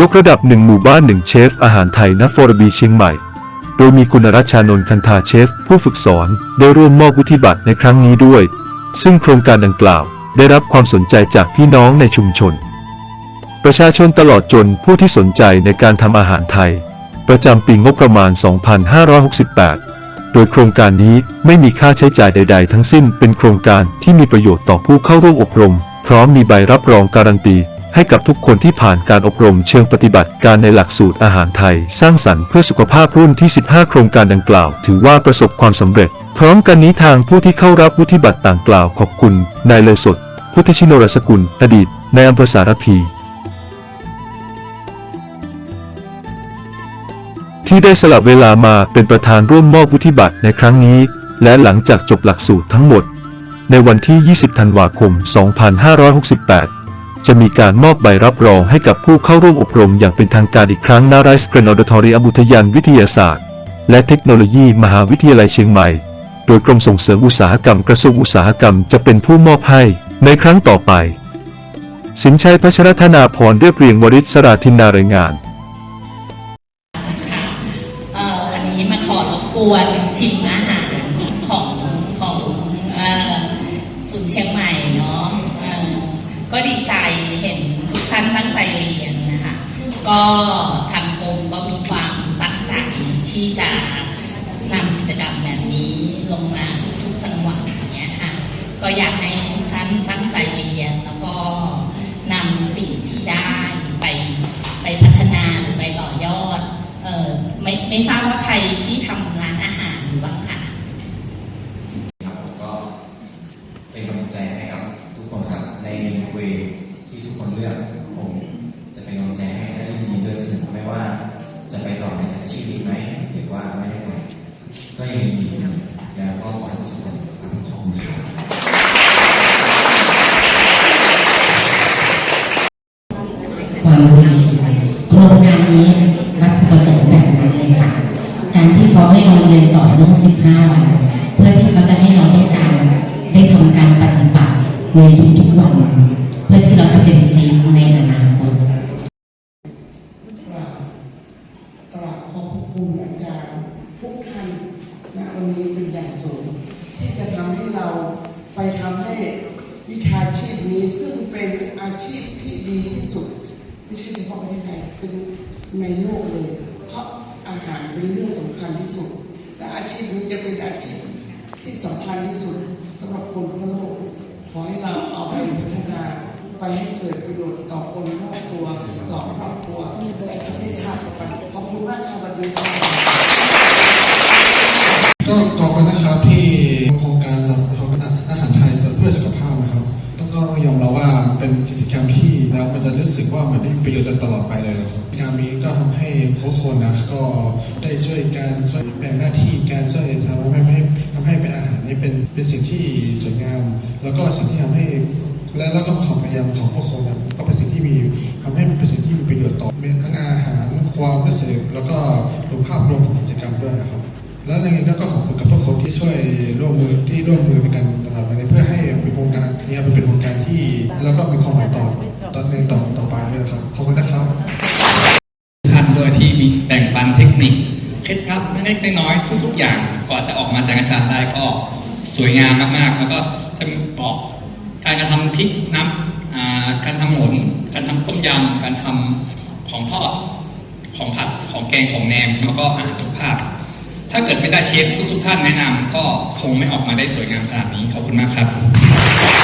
ยกระดับหนึ่งหมู่บ้านหนึ่งเชฟอาหารไทยณฟอร์บีเชียงใหม่ โดยมีคุณรัชชานนท์คันธาเชฟ ผู้ฝึกสอนได้ร่วมมอบวุฒิบัตรในครั้งนี้ด้วย ซึ่งโครงการดังกล่าว ได้รับความสนใจจากพี่น้องในชุมชน ประชาชนตลอดจนผู้ที่สนใจในการทำอาหารไทย ประจำปีงบประมาณ 2568 โดยโครงการนี้ไม่มีค่าใช้จ่ายใด ๆ ทั้งสิ้นเป็นโครงการที่มีประโยชน์ต่อผู้เข้าร่วมอบรม พร้อมมีใบรับรองการันตี ให้กับทุกคนที่ผ่านการอบรมเชิงปฏิบัติการในหลักสูตรอาหารไทย สร้างสรรค์เพื่อสุขภาพรุ่นที่ 15 โครงการดังกล่าว ถือว่าประสบความสำเร็จ พร้อมกันนี้ทางผู้ที่เข้ารับวุฒิบัตรต่างกล่าวขอบคุณ นายเลอสด พุทธชินรสกุล อดีตนายอำเภอสารพี ที่ได้สละเวลามาเป็นประธานร่วมมอบวุฒิบัตรในครั้งนี้ และหลังจากจบหลักสูตรทั้งหมด ในวันที่ 20 ธันวาคม 2568 จะมีการมอบใบรับรองให้กับผู้เข้าร่วมอบรมอย่างเป็นทางการอีกครั้งณไรส์เกรนอดทอรีอบุทยานวิทยาศาสตร์ และเทคโนโลยีมหาวิทยาลัยเชียงใหม่ โดยกรมส่งเสริมอุตสาหกรรมกระทรวงอุตสาหกรรมจะเป็นผู้มอบให้ในครั้งต่อไป สินชัยพัชรธนาพรเรียบเรียงวริศสราธินนารายงานค่ะเอ่อวันนี้มาขอรบกวนชิมอาหารของของเอ่อศูนย์เชียงใหม่เนาะเอ่อ ก็ดีใจเห็นทุกท่านตั้งใจเรียนนะคะ ก็ทางกรมก็มีความตั้งใจที่จะนำกิจกรรมแบบนี้ลงมาทุกๆจังหวัดเงี้ยค่ะ ก็อยากให้ทุกท่านตั้งใจเรียน แล้วก็นำสิ่งที่ได้ไปไปพัฒนาหรือไปต่อยอด เออไม่ไม่ทราบว่าใครที่ทำร้านอาหารอยู่บ้างค่ะ ครับก็เป็นกำลังใจให้ เวที่ทุกคนเลือก ผมจะเป็นกำลังใจให้ได้ดีด้วยเสมอไม่ว่าจะไปต่อในสายชีพนี้ไหมหรือว่าไม่ได้ไปก็ยังมีอยู่แล้วก็ขอให้ประสบความสำเร็จครับขอบคุณครับความรู้สึกโครงการนี้วัตถุประสงค์แบบนั้นเลยค่ะ การที่เขาให้เราเรียนต่อเนื่อง 15 วัน เพื่อที่เขาจะให้เราต้องการได้ทำการปฏิบัติในทุกๆวัน เพื่อที่เราจะเป็นเชฟในอนาคต กราบกราบขอบพระคุณอาจารย์ทุกท่านณวัน ที่สูงที่จะทำให้เราไปทำให้วิชาชีพนี้ซึ่งเป็นอาชีพที่ดีที่สุด ไม่ใช่เฉพาะประเทศไทยเป็นในโลกเลย เพราะอาหารเป็นเรื่องสำคัญที่สุด และอาชีพนี้จะเป็นอาชีพที่สำคัญที่สุดสำหรับคนทั่วโลก ขอให้เราเอาไปพัฒนาไปให้เกิดประโยชน์ต่อคนร ต้องก็ยอมรับว่าเป็นกิจกรรมที่แล้วมันจะรู้สึกว่าเหมือนได้มีประโยชน์ตลอดไปเลยครับกิจกรรมนี้ก็ทำให้ทุกคนนะก็ได้ช่วยการช่วยแบ่งหน้าที่การช่วยทำให้ให้ทำให้เป็นอาหารนี่เป็นเป็นสิ่งที่สวยงาม แล้วก็สิ่งที่ทำให้และแล้วก็ความพยายามของพวกคนนะก็เป็นสิ่งที่มีทำให้เป็นสิ่งที่มีประโยชน์ต่อเป็นทั้งอาหารความรู้สึกแล้วก็รูปภาพรวมของกิจกรรมด้วยครับแล้วในนี้ก็ขอบคุณกับทุกคนที่ช่วยร่วมมือที่ร่วมมือในกานี้ นด้วยที่มีแบ่งปันเทคนิคเคล็ดลับเล็กๆน้อยๆทุก ๆ อย่างก่อนจะออกมาจากอาจารย์ได้ก็สวยงามมากๆ แล้วก็จะบอกการการทำพริกน้ำอ่าการทำหมูการทำต้มยำการทำของทอดของผัดของแกงของแหนมแล้วก็อาหารสุขภาพ ถ้าเกิดไม่ได้เชฟทุกๆท่านแนะนำก็คงไม่ออกมาได้สวยงามขนาดนี้ขอบคุณมากครับ